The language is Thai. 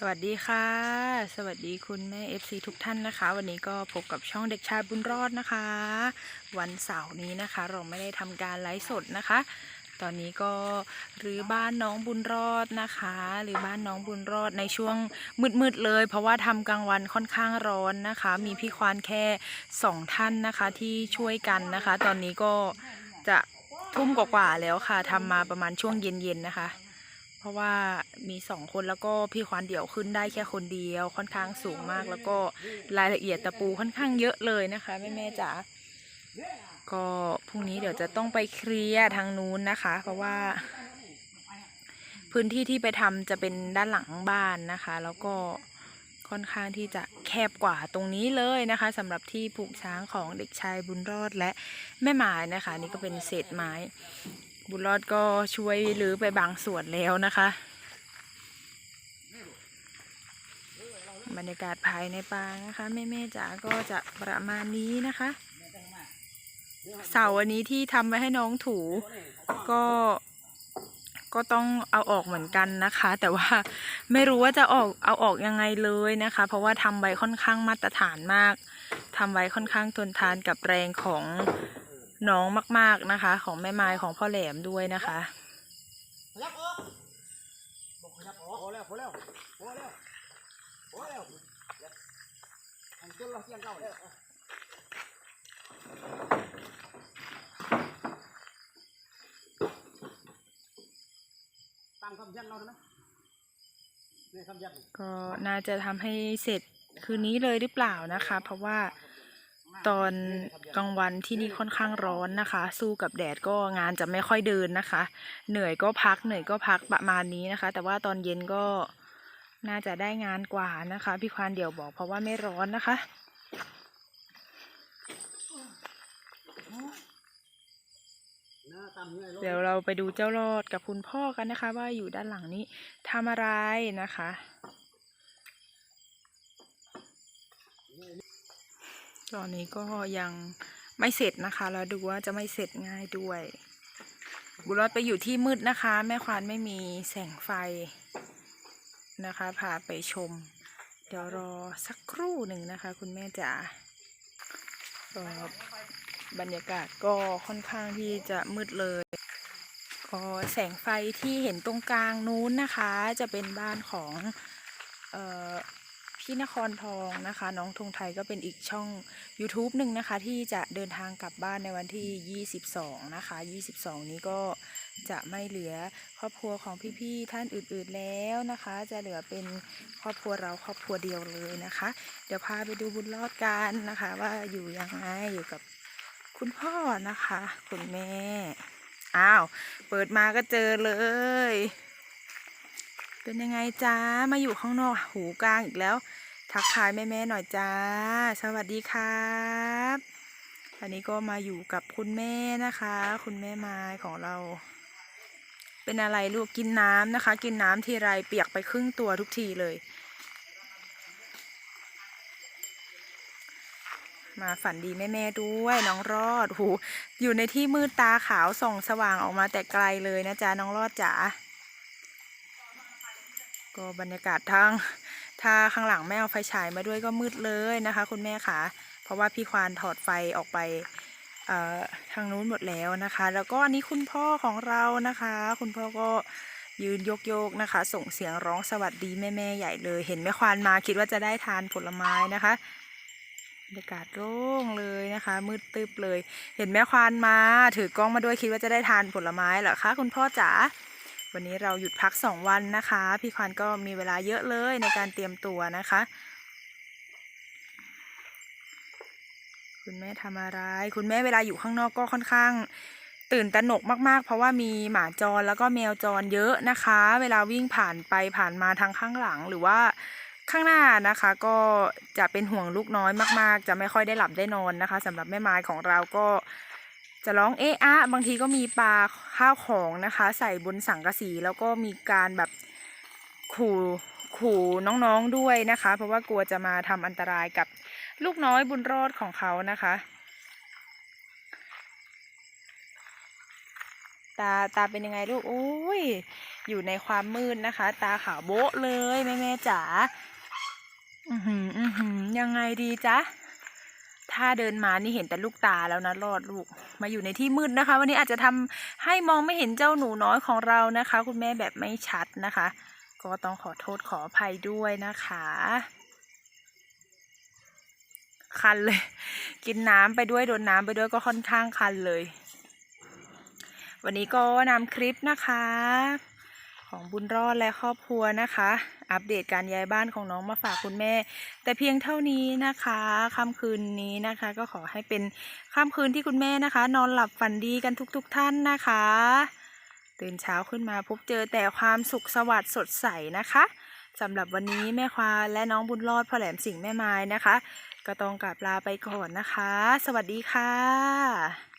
สวัสดีค่ะ สวัสดีคุณแม่ FC ทุกท่านนะคะ วันนี้ก็พบกับช่องเด็กชายบุญรอดนะคะ วันเสาร์นี้นะคะ เราไม่ได้ทำการไลฟ์สดนะคะ ตอนนี้ก็รื้อบ้านน้องบุญรอดนะคะหรือบ้านน้องบุญรอดในช่วงมืดๆเลย เพราะว่าทำกลางวันค่อนข้างร้อนนะคะ มีพี่ควานแค่สองท่านนะคะที่ช่วยกันนะคะ ตอนนี้ก็จะทุ่มกว่าๆแล้วค่ะทำมาประมาณช่วงเย็นๆนะคะ ราะว่ามีสองคนแล้วก็พี่ควานเดี่ยวขึ้นได้แค่คนเดียวค่อนข้างสูงมาก แล้วก็รายละเอียดตะปูค่อนข้างเยอะเลยนะคะแม่แม่จ๋าก็พรุ่งนี้เดี๋ยวจะต้องไปเคลียร์ทางนู้นนะคะ เพราะว่า พื้นที่ที่ไปทำจะเป็นด้านหลังบ้านนะคะ แล้วก็ค่อนข้างที่จะแคบกว่าตรงนี้เลยนะคะสำหรับที่ปลูกช้างของเด็กชายบุญรอดและแม่หมายนะคะ นี่ก็เป็นเศษไม้ บุญรอดก็ช่วยรื้อไปบางส่วนแล้วนะคะ บรรยากาศภายในป่านะคะแม่แม่ๆจ๋าก็จะประมาณนี้นะคะ เสาร์วันนี้ที่ทำไว้ให้น้องถูก็ก็ต้องเอาออกเหมือนกันนะคะ แต่ว่าไม่รู้ว่าจะออกเอาออกยังไงเลยนะคะ เพราะว่าทำไว้ค่อนข้างมาตรฐานมากทำไว้ค่อนข้างทนทานกับแรงของ น้องมาก ๆนะคะ ของแม่ไม้ของพ่อแหลมด้วยนะคะก็น่าจะทำให้เสร็จคืนนี้เลยหรือเปล่านะคะ เพราะว่า ตอนกลางวันที่นี่ค่อนข้างร้อนนะคะ สู้กับแดดก็งานจะไม่ค่อยเดินนะคะ เหนื่อยก็พักเหนื่อยก็พักประมาณนี้นะคะ แต่ว่าตอนเย็นก็น่าจะได้งานกว่านะคะ พี่ควานเดี่ยวบอกเพราะว่าไม่ร้อนนะคะหน้าตามเงยลงเดี๋ยวเราไปดูเจ้ารอดกับคุณพ่อกันนะคะ ว่าอยู่ด้านหลังนี้ทำอะไรนะคะ ตอนนี้ก็ยังไม่เสร็จนะคะ แล้วดูว่าจะไม่เสร็จง่ายด้วย บุรอดไปอยู่ที่มืดนะคะ แม่ควานไม่มีแสงไฟนะคะพาไปชม เดี๋ยวรอสักครู่หนึ่งนะคะ คุณแม่จ๋าก็บรรยากาศก็ค่อนข้างที่จะมืดเลย ก็แสงไฟที่เห็นตรงกลางนู้นนะคะ จะเป็นบ้านของ เออพี่นครทองนะคะ น้องธงไทยก็เป็นอีกช่อง YouTube หนึ่งนะคะ ที่จะเดินทางกลับบ้านในวันที่ 22 นะคะ 22 นี้ก็จะไม่เหลือครอบครัวของพี่ๆท่านอื่นๆแล้วนะคะ จะเหลือเป็นครอบครัวเราครอบครัวเดียวเลยนะคะ เดี๋ยวพาไปดูบุญรอดกันนะคะ ว่าอยู่ยังไงอยู่กับคุณพ่อนะคะ คุณแม่อ้าวเปิดมาก็เจอเลย เป็นยังไงจ้ามาอยู่ข้างนอกหูกลางอีกแล้ว ทักทายแม่ๆหน่อยจ้า สวัสดีครับอันนี้ก็มาอยู่กับคุณแม่นะคะ คุณแม่ไม้ของเรา เป็นอะไรลูกกินน้ำนะคะ กินน้ำทีไรเปียกไปครึ่งตัวทุกทีเลย มาฝันดีแม่ๆด้วยน้องรอดหูอยู่ในที่มืดตาขาวส่องสว่างออกมาแต่ไกลเลยนะจ๊ะน้องรอดจ๋าก็บรรยากาศทาง ถ้าข้างหลังแม่เอาไฟฉายมาด้วยก็มืดเลยนะคะ คุณแม่ค่ะเพราะว่าพี่ควานถอดไฟออกไปทางนู้นหมดแล้วนะคะ แล้วก็อันนี้คุณพ่อของเรานะคะ คุณพ่อก็ยืนโยกๆนะคะ ส่งเสียงร้องสวัสดีแม่ๆใหญ่เลย เห็นแม่ควานมาคิดว่าจะได้ทานผลไม้นะคะบรรยากาศโล่งเลยนะคะ มืดตึบเลย เห็นแม่ควานมา ถือกล้องมาด้วยคิดว่าจะได้ทานผลไม้เหรอคะคุณพ่อจ๋า วันนี้เราหยุดพักสองวันนะคะ พี่ควานก็มีเวลาเยอะเลยในการเตรียมตัวนะคะ คุณแม่ทำอะไร คุณแม่เวลาอยู่ข้างนอกก็ค่อนข้างตื่นตระหนกมากๆ เพราะว่ามีหมาจรแล้วก็แมวจรเยอะนะคะ เวลาวิ่งผ่านไปผ่านมาทางข้างหลังหรือว่าข้างหน้านะคะก็จะเป็นห่วงลูกน้อยมาก ๆ จะไม่ค่อยได้หลับได้นอนนะคะสำหรับแม่ไม้ของเราก็ จะร้องเอะอะบางทีก็มีปลาข้าวของนะคะ ใส่บนสังกะสีแล้วก็มีการแบบขู่ขู่น้องๆด้วยนะคะ เพราะว่ากลัวจะมาทำอันตรายกับลูกน้อยบุญรอดของเขานะคะ ตาตาเป็นยังไงลูกโอ้ยอยู่ในความมืดนะคะ ตาขาวโบ๊ะเลยแม่แม่จ๋าอือหืออือหือยังไงดีจ๊ะ ถ้าเดินมานี่เห็นแต่ลูกตาแล้วนะรอดลูก มาอยู่ในที่มืดนะคะ วันนี้อาจจะทำให้มองไม่เห็นเจ้าหนูน้อยของเรานะคะ คุณแม่แบบไม่ชัดนะคะ ก็ต้องขอโทษขออภัยด้วยนะคะ คันเลย กินน้ำไปด้วยโดนน้ำไปด้วยก็ค่อนข้างคันเลย วันนี้ก็นำคลิปนะคะ ของบุญรอดและครอบครัวนะคะ อัปเดตการย้ายบ้านของน้องมาฝากคุณแม่ แต่เพียงเท่านี้นะคะค่ำคืนนี้นะคะ ก็ขอให้เป็นค่ำคืนที่คุณแม่นะคะ นอนหลับฝันดีกันทุกๆทท่านนะคะ ตื่นเช้าขึ้นมาพบเจอแต่ความสุขสวัสดิ์สดใสนะคะสำหรับวันนี้แม่ควาและน้องบุญรอดพ่อแหลมสิงห์แม่ไม้นะคะ ก็ต้องกลับลาไปก่อนนะคะ สวัสดีค่ะ